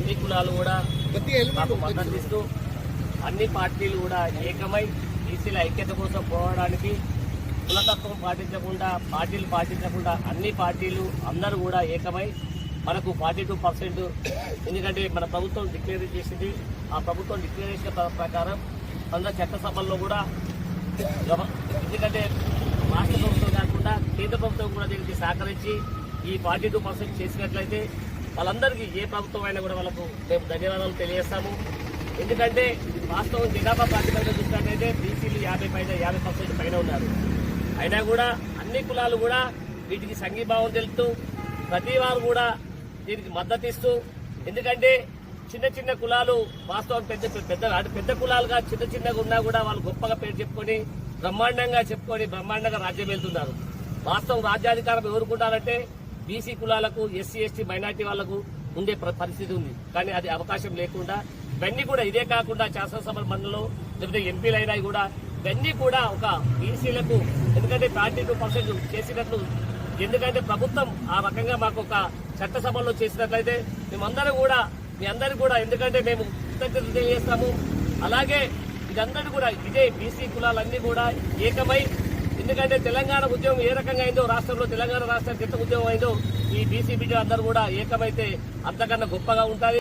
అన్ని కులాలు కూడా మాకు మద్దతు ఇస్తూ అన్ని పార్టీలు కూడా ఏకమై బీసీల ఐక్యత కోసం పోవడానికి కులతత్వం పాటించకుండా పార్టీలు పాటించకుండా అన్ని పార్టీలు అందరూ కూడా ఏకమై మనకు ఫార్టీ టూ పర్సెంట్ ఎందుకంటే మన ప్రభుత్వం డిక్లేర్ చేసింది. ఆ ప్రభుత్వం డిక్లేర్ చేసిన ప్ర- ప్రకారం అందరూ చట్టసభల్లో కూడా ఎందుకంటే రాష్ట్ర ప్రభుత్వం కాకుండా కేంద్ర ప్రభుత్వం కూడా దీనికి సహకరించి ఈ ఫార్టీ టూ పర్సెంట్ చేసినట్లయితే వాళ్ళందరికీ ఏ ప్రభుత్వం అయినా కూడా వాళ్ళకు మేము ధన్యవాదాలు తెలియజేస్తాము. ఎందుకంటే వాస్తవం జనాభా ప్రాతిపదికన చూసినట్లయితే బీసీలు యాభై పైన యాభై పర్సెంట్ పైన ఉన్నారు. అయినా కూడా అన్ని కులాలు కూడా వీటికి సంఘీభావం తెలుపుతూ ప్రతి వారు కూడా దీనికి మద్దతు ఇస్తూ ఎందుకంటే చిన్న చిన్న కులాలు వాస్తవం పెద్ద పెద్ద అంటే పెద్ద కులాలుగా చిన్న చిన్నగా ఉన్నా కూడా వాళ్ళు గొప్పగా పేరు చెప్పుకొని బ్రహ్మాండంగా చెప్పుకొని బ్రహ్మాండంగా రాజ్యం వెళ్తున్నారు. వాస్తవం రాజ్యాధికారం ఎవరుకుంటారంటే బీసీ కులాలకు ఎస్సీ ఎస్టీ మైనార్టీ వాళ్ళకు ఉండే పరిస్థితి ఉంది. కానీ అది అవకాశం లేకుండా ఇవన్నీ కూడా ఇదే కాకుండా శాసనసభ మండలిలో లేకపోతే ఎంపీలైనా కూడా ఇవన్నీ కూడా ఒక బీసీలకు ఎందుకంటే థర్టీ టూ పర్సెంట్ చేసినట్లు ఎందుకంటే ప్రభుత్వం ఆ రకంగా మాకు ఒక చట్టసభలో చేసినట్లయితే మేమందరూ కూడా మీ అందరికీ కూడా ఎందుకంటే మేము కృతజ్ఞతలు తెలియజేస్తాము. అలాగే ఇదందరూ కూడా ఇదే బీసీ కులాలన్నీ కూడా ఏకమై ఎందుకంటే తెలంగాణ ఉద్యమం ఏ రకంగా అయిందో రాష్ట్రంలో తెలంగాణ రాష్ట్రం ఎంత ఉద్యమం అయిందో ఈ బీసీ బిడ్డ అందరూ కూడా ఏకమైతే అంతకన్నా గొప్పగా ఉంటుంది